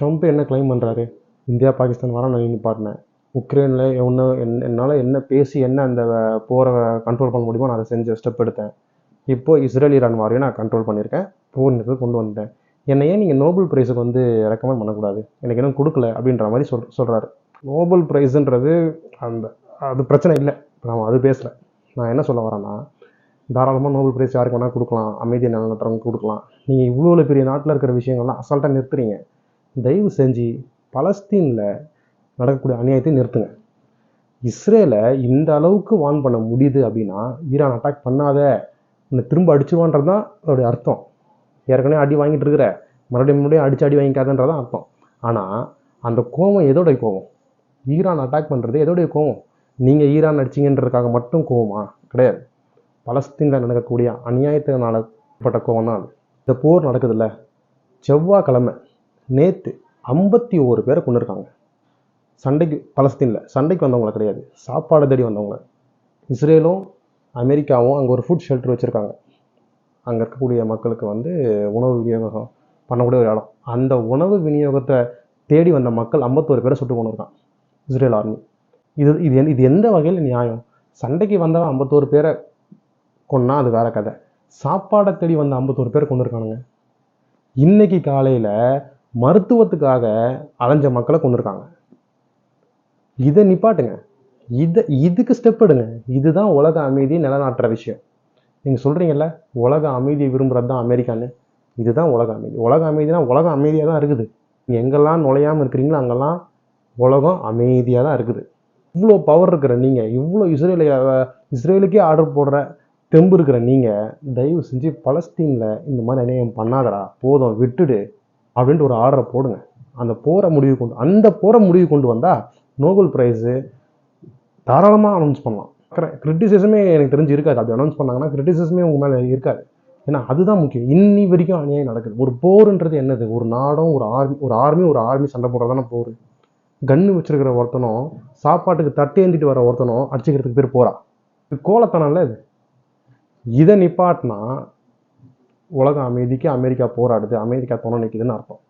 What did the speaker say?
Trump என்ன claim பண்ணுறாரு India Pakistan வர நான் நிப்பாட்டினேன் உக்ரைனில் ஒன்று என் என்னால் என்ன பேசி என்ன அந்த போரை கண்ட்ரோல் பண்ண முடியுமோ நான் அதை செஞ்ச ஸ்டெப் எடுத்தேன். இப்போ இஸ்ரேல் ஈரான் வாரையும் நான் கண்ட்ரோல் பண்ணியிருக்கேன். போர் நிறுத்தத்தை கொண்டு வந்துட்டேன். என்னை ஏன் நீங்கள் நோபல் ப்ரைஸுக்கு வந்து ரெக்கமெண்ட் பண்ணக்கூடாது? எனக்கு இன்னும் கொடுக்கல அப்படின்ற மாதிரி சொல் சொல்கிறாரு நோபல் ப்ரைஸுன்றது அந்த அது பிரச்சனை இல்லை. நான் அது பேசுகிறேன் நான் என்ன சொல்ல வரேன்னா தாராளமாக நோபல் ப்ரைஸ் யாருக்கு வேணால் கொடுக்கலாம். அமைதியை நிலநட்டுறவங்க கொடுக்கலாம். நீங்கள் இவ்வளோ பெரிய நாட்டில் இருக்கிற விஷயங்கள்லாம் அசால்ட்டாக நிறுத்துறீங்க. தயவு செஞ்சு பலஸ்தீனில் நடக்கக்கூடிய அநியாயத்தை நிறுத்துங்க. இஸ்ரேலை இந்த அளவுக்கு வான் பண்ண முடியுது அப்படின்னா ஈரான் அட்டாக் பண்ணாத உன்னை திரும்ப அடிச்சிருவான்றது தான் அதோடைய அர்த்தம். ஏற்கனவே அடி வாங்கிட்டு இருக்கிற மறுபடியும் மறுபடியும் அடிச்சு அடி வாங்கிக்காதன்றதான் அர்த்தம். ஆனால் அந்த கோவம் எதோடைய கோவம் ஈரான் அட்டாக் பண்ணுறது எதோடைய கோவம் நீங்கள் ஈரான் அடிச்சிங்கன்றதுக்காக மட்டும் கோவமா கிடையாது. பலஸ்தீனில் நடக்கக்கூடிய அநியாயத்தினால பட்ட கோவம் தான் இந்த போர் நடக்குதுல்ல? செவ்வாய்க்கிழமை. நேற்று ஐம்பத்தி ஓரு பேரை கொண்டு இருக்காங்க சண்டைக்கு பலஸ்தீனில். சண்டைக்கு வந்தவங்கள கிடையாது. சாப்பாடு தேடி வந்தவங்க இஸ்ரேலும் அமெரிக்காவும் அங்கே ஒரு ஃபுட் ஷெல்டர் வச்சுருக்காங்க. அங்கே இருக்கக்கூடிய மக்களுக்கு வந்து உணவு விநியோகம் பண்ணக்கூடிய ஒரு இடம். அந்த உணவு விநியோகத்தை தேடி வந்த மக்கள் ஐம்பத்தோரு பேரை சுட்டு கொண்டிருக்கான் இஸ்ரேல் ஆர்மி இது இது இது எந்த வகையில் நியாயம்? சண்டைக்கு வந்தவன் ஐம்பத்தோரு பேரை கொன்னா அது வேற கதை. சாப்பாடை தேடி வந்த ஐம்பத்தோரு பேரை கொண்டு இருக்கானுங்க இன்னைக்கு காலையில் மருத்துவத்துக்காக அலைஞ்ச மக்களை கொண்டிருக்காங்க இதை நிப்பாட்டுங்க. இதை இதுக்கு ஸ்டெப் எடுங்க. இதுதான் உலக அமைதியை நிலநாட்டுற விஷயம். நீங்கள் சொல்கிறீங்கல்ல உலக அமைதியை விரும்புகிறது தான் அமெரிக்கான்னு. இதுதான் உலக அமைதி. உலக அமைதினா உலகம் அமைதியாக தான் இருக்குது. நீங்கள் எங்கெல்லாம் நுழையாமல் இருக்கிறீங்களோ அங்கெல்லாம் உலகம் அமைதியாக தான் இருக்குது. இவ்வளோ பவர் இருக்கிற நீங்கள் இவ்வளோ இஸ்ரேலை இஸ்ரேலுக்கே ஆர்டர் போடுற தெம்பு இருக்கிற நீங்கள் தயவு செஞ்சு பலஸ்தீனில் இந்த மாதிரி அநியாயம் பண்ணாதடா. போதும் விட்டுடு. அப்படின்ட்டு ஒரு ஆர்டரை போடுங்க. அந்த போரை முடிவு கொண்டு அந்த போரை முடிவு கொண்டு வந்தால் நோபல் ப்ரைஸு தாராளமாக அனௌன்ஸ் பண்ணலாம். கிரிட்டிசிசமே எனக்கு தெரிஞ்சு இருக்காது. அப்படி அனௌன்ஸ் பண்ணாங்கன்னா கிரிட்டிசிசமே உங்கள் மேலே இருக்காது. ஏன்னா அதுதான் முக்கியம். இன்னி வரைக்கும் அநியாயம் நடக்குது. ஒரு போருன்றது என்னது? ஒரு நாடும் ஒரு ஆர்மி ஒரு ஆர்மி ஒரு ஆர்மி சண்டை போடுறதான போர். கன்று வச்சிருக்கிற ஒருத்தனும் சாப்பாட்டுக்கு தட்டி ஏந்திட்டு வர ஒருத்தனும் அடிச்சுக்கிறதுக்கு பேர் போறா. இது கோலத்தனம்ல இது. இதை நிப்பாட்டினா உலக அமைதிக்கு அமெரிக்கா போராடுது அமெரிக்கா துணை நிற்குதுன்னு அர்த்தம்.